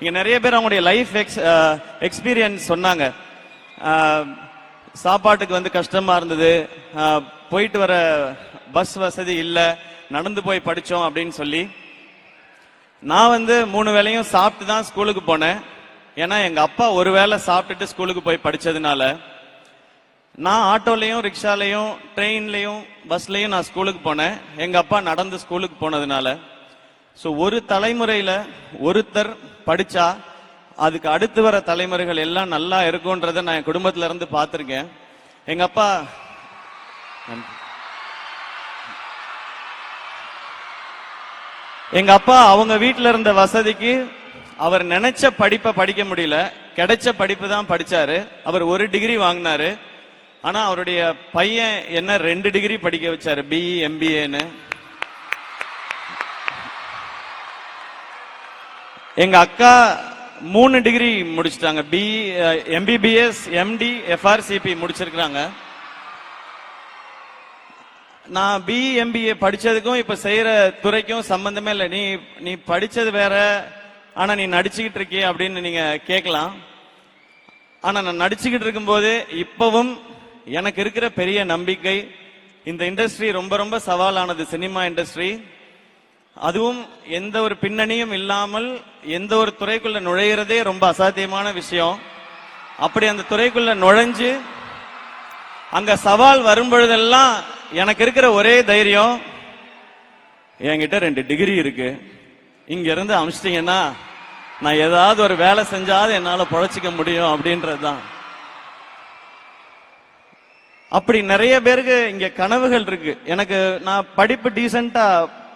இங்கே நிறைய பேர் அவங்களுடைய லைஃப் எக்ஸ் எக்ஸ்பீரியன்ஸ் சொன்னாங்க. Uh, சாப்பாட்டுக்கு வந்து கஷ்டமாக இருந்தது. Uh, போயிட்டு வர பஸ் வசதி இல்லை. நடந்து போய் படித்தோம் அப்படின்னு சொல்லி. நான் வந்து மூணு வேளையும் சாப்பிட்டு தான் ஸ்கூலுக்கு போனேன். ஏன்னா எங்கள் அப்பா ஒரு வேளை சாப்பிட்டுட்டு ஸ்கூலுக்கு போய் படித்ததுனால நான் ஆட்டோலையும் ரிக்ஷாலையும் ட்ரெயின்லையும் பஸ்லையும் நான் ஸ்கூலுக்கு போனேன். எங்கள் அப்பா நடந்து ஸ்கூலுக்கு போனதுனால. ஸோ ஒரு தலைமுறையில் ஒருத்தர் படிச்சா அதுக்கு அடுத்து வர தலைமுறைகள் எல்லாம் நல்லா இருக்கும்ன்றத நான் என் குடும்பத்துல இருந்து பார்த்துருக்கேன். எங்க அப்பா எங்க அப்பா அவங்க வீட்டில் இருந்த வசதிக்கு அவர் நினைச்ச படிப்பை படிக்க முடியல. கிடைச்ச படிப்பு தான் படிச்சாரு. அவர் ஒரு டிகிரி வாங்கினாரு. ஆனா அவருடைய பையன் என்ன ரெண்டு டிகிரி படிக்க வச்சாரு. பிஇ எம்பிஏன்னு எங்க அக்கா மூணு டிகிரி முடிச்சிட்டாங்க. பி எம்பிபிஎஸ் எம்டி எஃப்ஆர்சிபி முடிச்சிருக்கிறாங்க. நான் பிஎம்பிஏ படிச்சதுக்கும் இப்ப செய்யற துறைக்கும் சம்பந்தமே இல்லை. நீ நீ படிச்சது வேற ஆனா நீ நடிச்சுக்கிட்டு இருக்கிய அப்படின்னு நீங்க கேட்கலாம். ஆனா நான் நடிச்சுக்கிட்டு இருக்கும்போது இப்பவும் எனக்கு இருக்கிற பெரிய நம்பிக்கை இந்த இண்டஸ்ட்ரி ரொம்ப ரொம்ப சவாலானது சினிமா இண்டஸ்ட்ரி அதுவும் எந்த ஒரு பின்னணியும் இல்லாமல் எந்த ஒரு துறைக்குள்ள நுழையிறதே ரொம்ப அசாத்தியமான விஷயம். அப்படி அந்த துறைக்குள்ள நுழைஞ்சு அங்க சவால் வரும் பொழுதெல்லாம் எனக்கு இருக்கிற ஒரே தைரியம் என்கிட்ட ரெண்டு டிகிரி இருக்கு. இங்க இருந்து அமிச்சிட்டீங்கன்னா நான் ஏதாவது ஒரு வேலை செஞ்சாவது என்னால பொழைச்சிக்க முடியும் அப்படின்றதுதான். அப்படி நிறைய பேருக்கு இங்க கனவுகள் இருக்கு. எனக்கு நான் படிப்பு டீசெண்டா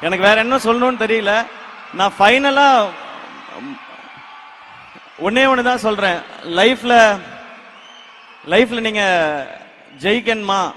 எனக்கு வேற என்ன சொல்லணும்னு தெரியல. நான் ஃபைனலா ஒன்னே ஒன்று தான் சொல்றேன். லைஃப்ல லைஃப்ல நீங்க ஜெயிக்கணுமா?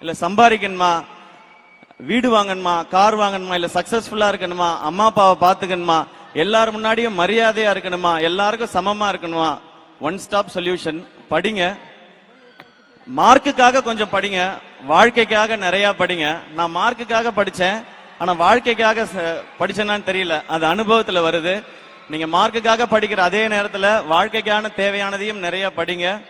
இல்ல சம்பாதிக்கணுமா? வீடு வாங்கணுமா? கார் வாங்கணுமா? இல்ல சக்சஸ்ஃபுல்லா இருக்கணுமா? அம்மா அப்பாவை பாத்துக்கணுமா எல்லாரும் முன்னாடியும் மரியாதையா இருக்கணுமா? எல்லாருக்கும் சமமா இருக்கணுமா? ஒன் ஸ்டாப் சொல்யூஷன் படிங்க. மார்க்குக்காக கொஞ்சம் படிங்க. வாழ்க்கைக்காக நிறையா படிங்க. நான் மார்க்குக்காக படித்தேன் ஆனால் வாழ்க்கைக்காக ச- தெரியல. அது அனுபவத்தில் வருது. நீங்கள் மார்க்குக்காக படிக்கிற அதே நேரத்தில் வாழ்க்கைக்கான தேவையானதையும் நிறையா படிங்க.